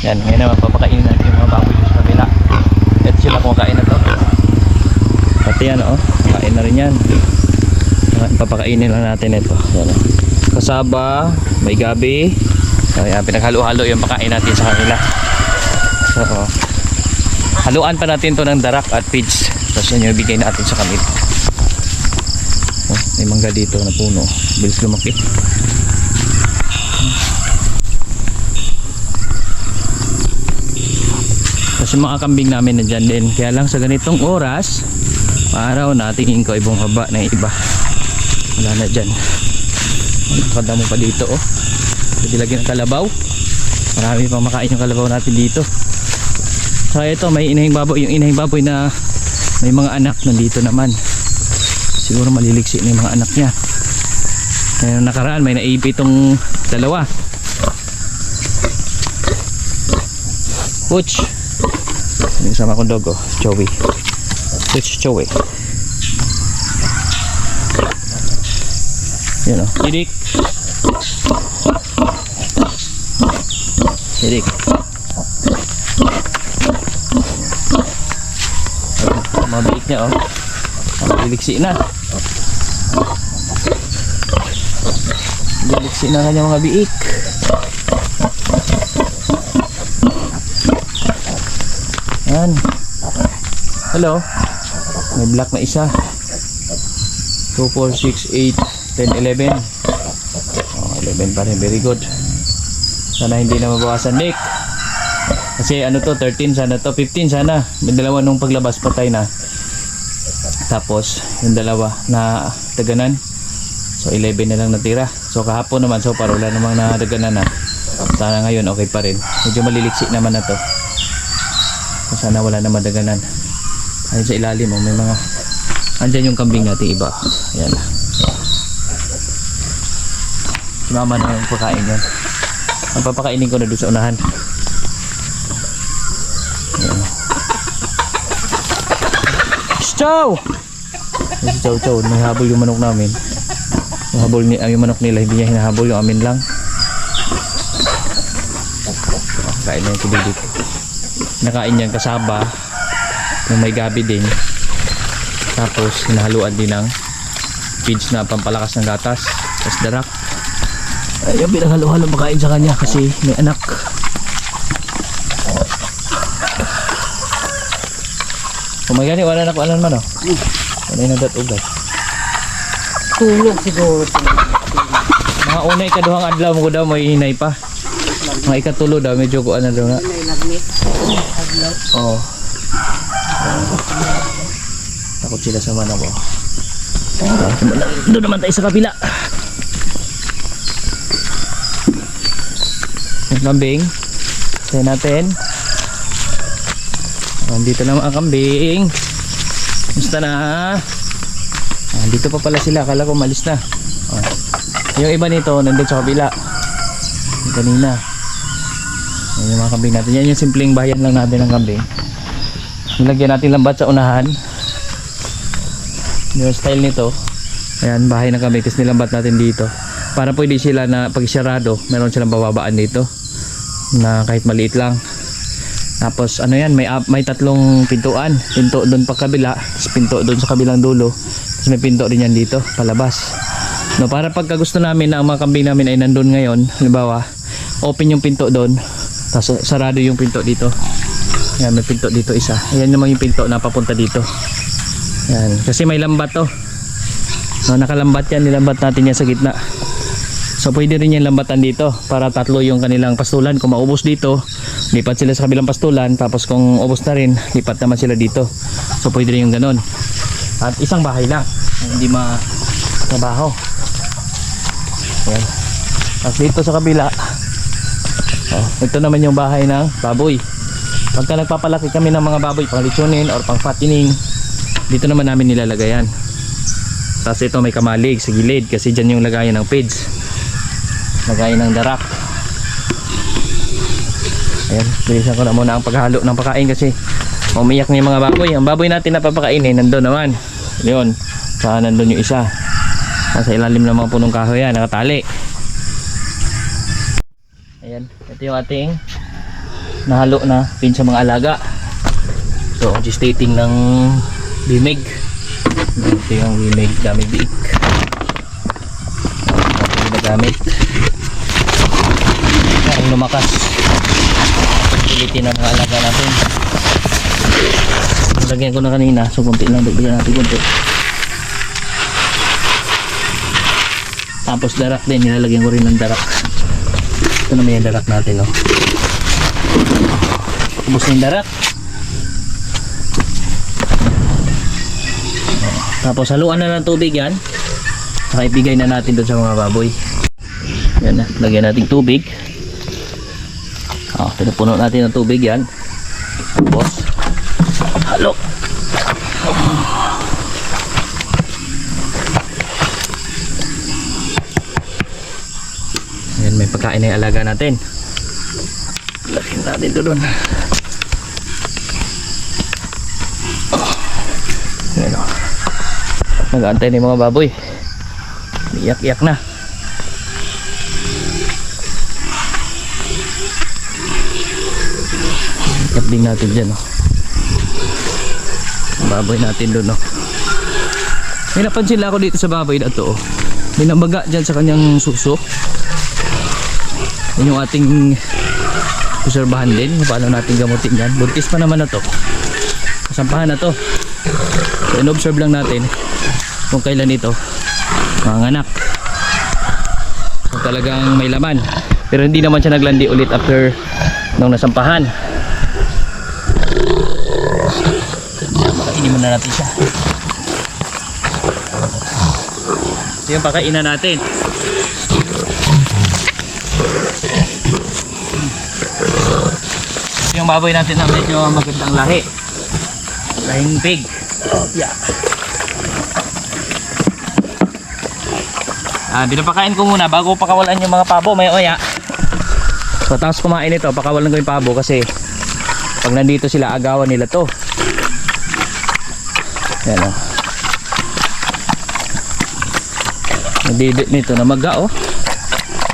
Yan, ngayon naman papakainin natin yung mga baboy sa kabila. Ito sila kumakain na to. Pati yan oh, kain na rin yan. Ah, Papakainin lang natin ito. Yan, oh. Kasaba, may gabi. Kaya pinaghalo-halo yung pakain natin sa kanila. So, oh. haluan pa natin to ng darak at peach. Tapos yan yung ibigay natin sa kanila. Oh, may mangga dito na puno. Bilis lumaki. Kasi mga kambing namin na dyan din. Kaya lang sa ganitong oras, araw natingin ko ibang haba ng iba. Wala na dyan. Nakadamo pa dito oh. Pwede lagyan ng kalabaw. Marami pang makain yung kalabaw natin dito. So ito may inahing baboy. Yung inahing baboy na may mga anak nandito naman. Siguro maliliksi na yung mga anak niya. Ngayon nakaraan may naipi itong dalawa. Butch. Yung sama kong dog oh, Joey. Butch Joey. Yan oh. Didik. Mga biik niya oh. Liliksi na. Liliksi na kanya mga biik. Yan. Hello. May black na isa. 2, 4, 6, 8, 10, 11. Oh, 11 pa rin. Very good. Sana hindi na mabawasan, Nick. Kasi ano to, 13 sana to, 15 sana. May dalawa nung paglabas patay na. Tapos, yung dalawa na daganan. So, 11 na lang natira. So, kahapon naman, so far, wala namang nadaganan na. Sana ngayon, okay pa rin. Medyo maliliksi naman na to. Sana wala na madaganan. Ayun sa ilalim, oh, may mga... Andyan yung kambing natin iba. Ayan. Si mama na yung pagkain yan. Ang papakainin ko na doon sa unahan. Chow! Si Chow Chow, may habol yung manok namin. Yung ni, ah, yung manok nila, hindi niya hinahabol, yung amin lang. Kain na yung tubig Nakain yan kasaba. Yung may gabi din. Tapos, hinahaluan din ng feeds na pampalakas ng gatas. Tapos darak. Ay, yung pinanghalo-halo makain sa kanya kasi may anak. Kumagani, wala na ko alam man oh. Wala na dat ugat. Tulog siguro. Mga unay ikaduhang adlaw mo ko daw may hinay pa. Mga ikatulo daw medyo ko ano daw na. Oo. Takot sila sa manok oh. Doon naman tayo sa kapila. Yung kambing. Tayo natin. Nandito na mga kambing. Musta na? Ah, dito pa pala sila. Kala ko malis na. Oh. Yung iba nito, nandun sa kabila. Kanina. Yan yung mga kambing natin. Yan yung simpleng bayan lang natin ng kambing. Nilagyan natin lambat sa unahan. Yung style nito. Ayan, bahay ng kambing. Tapos nilambat natin dito. Para pwede sila na pag sarado, meron silang bababaan dito. Na kahit maliit lang. Tapos ano yan, may may tatlong pintuan. Pinto doon pa kabila, tapos pinto doon sa kabilang dulo. Tapos may pinto din yan dito, palabas. No, para pagka gusto namin na ang mga kambing namin ay nandun ngayon, halimbawa, open yung pinto doon, tapos sarado yung pinto dito. Yan, may pinto dito isa. Ayan naman yung pinto na papunta dito. Yan, kasi may lambat to. No, nakalambat yan, nilambat natin yan sa gitna. So pwede rin yung lambatan dito para tatlo yung kanilang pastulan. Kung maubos dito, lipat sila sa kabilang pastulan. Tapos kung ubos na rin, lipat naman sila dito. So pwede rin yung ganon. At isang bahay lang. Hindi matrabaho. Ayan. Tapos dito sa kabila, oh, ito naman yung bahay ng baboy. Pagka nagpapalaki kami ng mga baboy, pang litsunin or pang fattening, dito naman namin nilalagayan. Tapos ito may kamalig sa gilid kasi dyan yung lagayan ng pids lagayan ng darak. Ayan bilisan ko na muna ang paghalo ng pagkain kasi umiyak na yung mga baboy. Ang baboy natin na papakainin nandun naman. Yun saka nandun yung isa. Nasa ilalim ng mga punong kahoy yan nakatali ayan ito yung ating nahalo na pin sa mga alaga. So, gestating ng bimig. Ito yung bimig dami biik. Ito yung nagamit. Ang lumakas. Pagpilitin ng mga alaga natin. Lagyan ko na kanina. So, kunti lang. Dagdagan natin kunti. Tapos darak din. Nilalagyan ko rin ng darak. Ito naman yung darak natin. Oh. Tapos na yung darak. Tapos haluan na ng tubig yan. Saka ibigay na natin doon sa mga baboy. Yan na. Lagyan natin tubig. Oh, pinupuno natin ng tubig yan. Tapos halo. May pagkain na yung alaga natin. Lagyan natin ito doon. Ayan o. Nag-aantay na yung mga baboy. Iyak-iyak na. Iyak din natin dyan o. Baboy natin doon o. May napansin lang ako dito sa baboy na to. oh. May namaga dyan sa kanyang suso. Yan yung ating kuserbahan din. Paano natin gamutin yan. Buntis pa naman na to. Kasampahan na to. So, in-observe lang natin kung kailan ito manganak. So, talagang may laman. Pero hindi naman siya naglandi ulit after nung nasampahan. Makainin muna natin siya. Ito yung pakainan natin. Yung baboy natin na medyo magandang lahi. Lahing pig. Yeah. Ah, pinapakain ko muna bago pakawalan yung mga pabo maya maya. So tapos kumain ito, pakawalan ko yung pabo kasi pag nandito sila agawan nila to. Yan o. Nandidit nito na maga oh.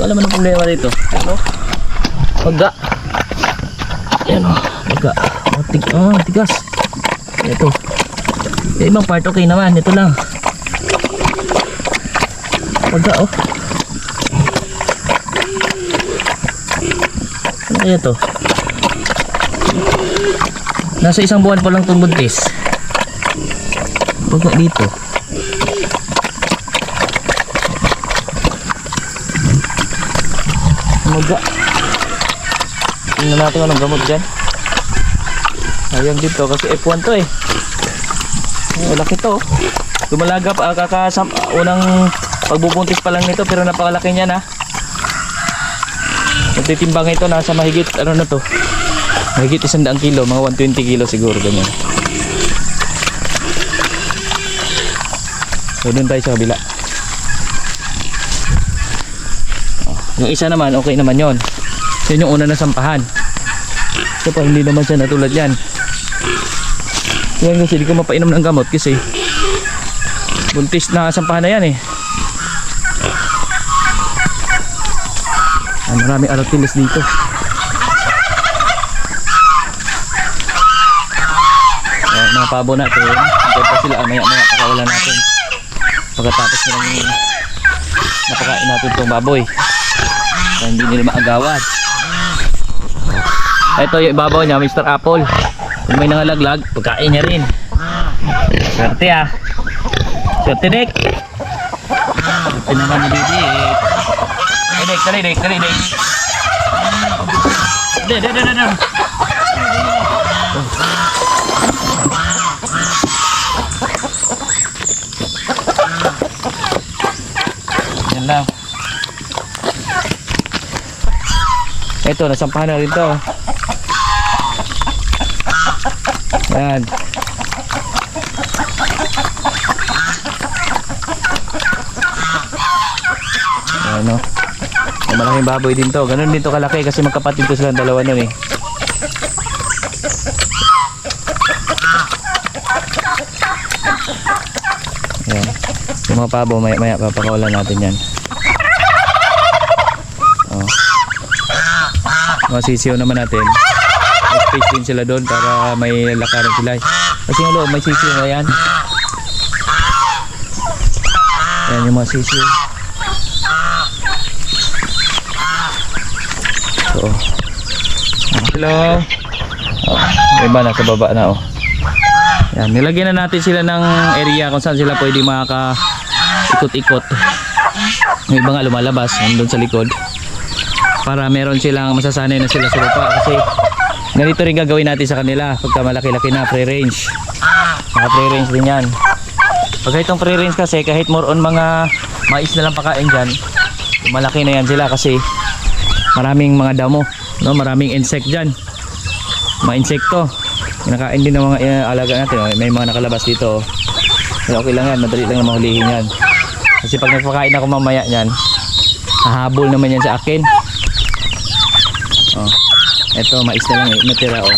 Wala man ang problema dito. Ano? Maga. Yan o. Oh, tig oh, tigas. Ito. Yung ibang part okay naman. Ito lang. Maga oh. Ano kaya to? Nasa isang buwan pa lang itong buntis. Baga dito. Maga. Tingnan natin anong gamot dyan. Ayun dito kasi F1 to eh. Ay, laki to. Lumalaga pa, kakasam, unang pagbubuntis pa lang nito pero napakalaki niya na. Nagtitimbang ito nasa mahigit ano na to. Mahigit isang daang kilo, mga 120 kilo siguro ganyan. So doon tayo sa kabila. Oh, Yung isa naman, okay naman yon. Yun yung una na sampahan. Ito pa, hindi naman siya natulad yan. Yan kasi, hindi ko mapainom ng gamot kasi buntis na sampahan na yan eh. Ah, maraming aratilis dito. Ayan, mga pabo natin. Hintay pa sila. Maya maya pakawalan natin. Pagkatapos na lang napakain natin itong baboy. Para hindi nila maagawan. Ito yung ibabaw niya, Mr. Apple. Kung may nangalaglag, pagkain niya rin. Swerte ah. Swerte Dick. Swerte naman ni Didi. Hey Dick, dali Dick, dali Dick. Dali, dali, dali. Yan lang. Ito, nasampahan na rin to. Yan. Ano? May malaking baboy din to. Ganun din to kalaki kasi magkapatid to silang dalawa nun eh. Yan. Yung mga pabo, maya maya papakawalan natin yan. Masisiyaw naman natin. may space din sila doon para may lakaran sila. Kasi loob, may sisiyo na yan. Ayan yung mga sisiyo. So, hello. Oh, may iba nasa baba na oh. Yan, nilagyan na natin sila ng area kung saan sila pwede makaka ikot-ikot. Yung iba nga lumalabas nandun sa likod. Para meron silang masasanay na sila sa lupa kasi ganito rin gagawin natin sa kanila pagka malaki-laki na free range. Mga free range din yan. Pag itong free range kasi kahit more on mga mais na lang pakain dyan, malaki na yan sila kasi maraming mga damo, no? maraming insect dyan. Mga insekto. Kinakain din ng mga eh, alaga natin. Oh. May mga nakalabas dito. oh. Okay lang yan, madali lang na mahulihin yan. Kasi pag nagpakain ako mamaya yan, hahabol naman yan sa akin. Ito, mais na lang eh, natira oh.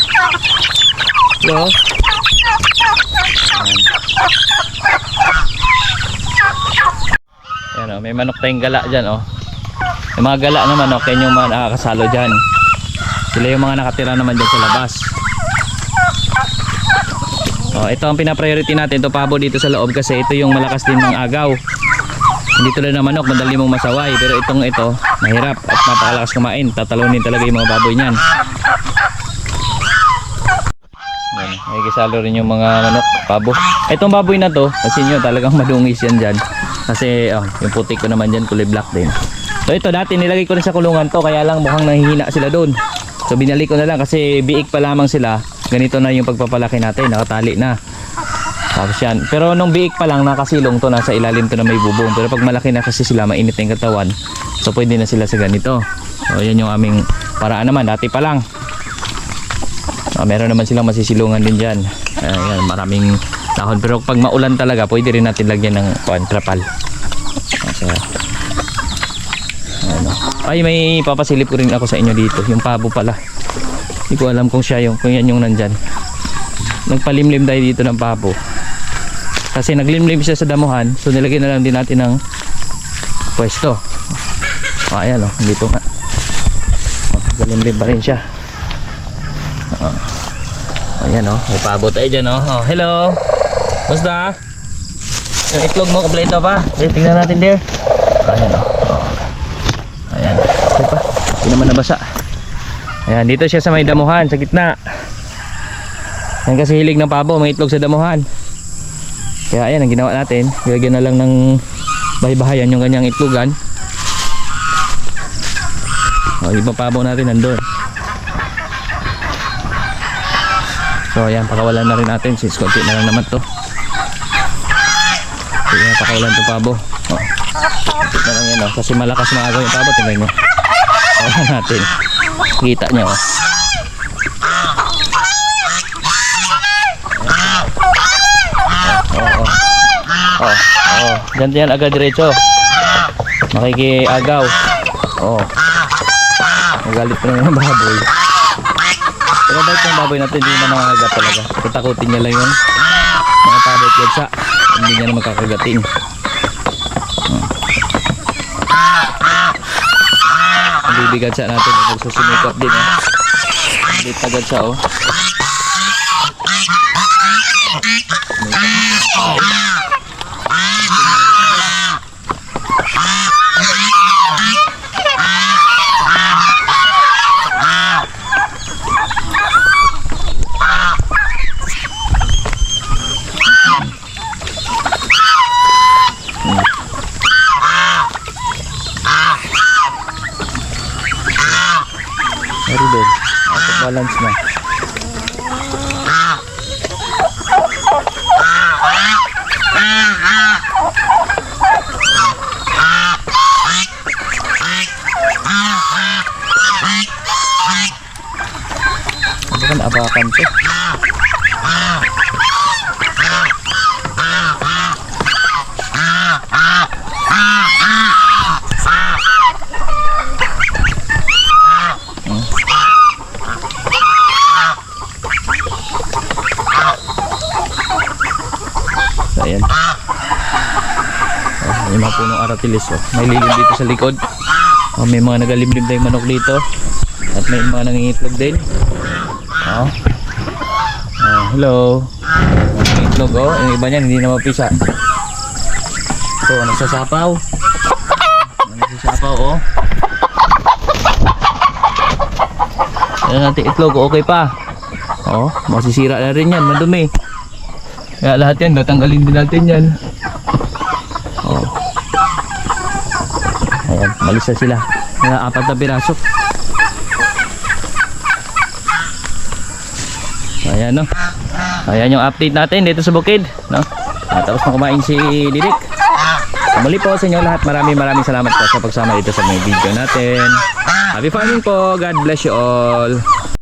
Hello? Yan. Yan oh, may manok tayong gala dyan oh. Yung mga gala naman oh, kaya yung mga nakakasalo dyan. Sila yung mga nakatira naman dyan sa labas. Oh, ito ang pina-priority natin, ito pabo dito sa loob kasi ito yung malakas din ng agaw. Hindi tulad ng manok, madali mong masaway. Pero itong ito, mahirap at napakalakas kumain. Tatalunin talaga yung mga baboy niyan. Yan, may kisalo rin yung mga manok, pabo. Itong baboy na to, kasi nyo talagang madungis yan dyan. Kasi oh, yung putik ko naman dyan, kulay black din. So ito dati nilagay ko rin sa kulungan to, kaya lang mukhang nahihina sila doon. So binalik ko na lang kasi biik pa lamang sila. Ganito na yung pagpapalaki natin, nakatali na. Tapos yan. Pero nung biik pa lang nakasilong to, nasa ilalim to na may bubong. Pero pag malaki na kasi sila, mainit na yung katawan. So pwede na sila sa ganito. So yan yung aming paraan naman, dati pa lang. Ah, meron naman silang masisilungan din dyan. Ayan, maraming dahon. Pero pag maulan talaga, pwede rin natin lagyan ng kuwan, trapal. Ah, So, ano. Ay, may papasilip ko rin ako sa inyo dito. Yung pabo pala. Hindi ko alam kung siya yung, kung yan yung nandyan. Nagpalimlim tayo dito ng pabo. Kasi naglimlim siya sa damuhan. So, nilagyan na lang din natin ng pwesto. O, ayan o. Dito nga. O, Nagpalimlim pa rin siya. Ayan o. May pabo tayo dyan o. O, hello. Basta. Yung itlog mo, kompleto pa. Eh, tingnan natin there. Ayan o. O. Ayan. Okay pa. Hindi naman nabasa. Ayan, dito siya sa may damuhan, sa gitna. Yan kasi hilig ng pabo, may itlog sa damuhan. Kaya ayan, ang ginawa natin, gagawin na lang ng bahay-bahayan yung kanyang itlogan. O, ibang pabo natin nandun. So ayan, pakawalan na rin natin since konti na lang naman to. Ayan, pakawalan to pabo. O, konti na lang yan o, kasi malakas maagaw yung pabo, tingnan nyo. Pakawalan natin. Kita nyo o. Oo. Oh, oh. Diyan yan agad diretso. Makikiagaw. Oh. Magalit naman ang baboy. Pero bait ng baboy natin, hindi na nangangagat talaga. Tatakutin niya lang yung mga pabot yatsa. Hindi niya na makakagating. Hmm. Ang bibigad sa natin, magsusumikap din eh. Hindi tagad siya oh. Very good. Ako balance na. Ano kan abakan to? So, ayan. Oh, may mga punong aratilis oh. May lilim dito sa likod. Oh, may mga nagalimlim tayong manok dito. At may mga nangingitlog din. Oh. Ah, hello. Ang itlog oh. Yung iba niyan hindi na mapisa. Ito, nagsasapaw. Nagsasapaw oh. Ayan natin itlog, okay pa. Oh, masisira na rin yan, madumi. Kaya lahat yan, tatanggalin din natin yan. Oh. Ayan, malis na sila. Kaya apat na piraso. Ayan no. Ayan yung update natin dito sa bukid. No? Ah, tapos na kumain si Dirik. Muli po sa inyo lahat. Maraming maraming salamat po sa pagsama dito sa mga video natin. Happy farming po. God bless you all.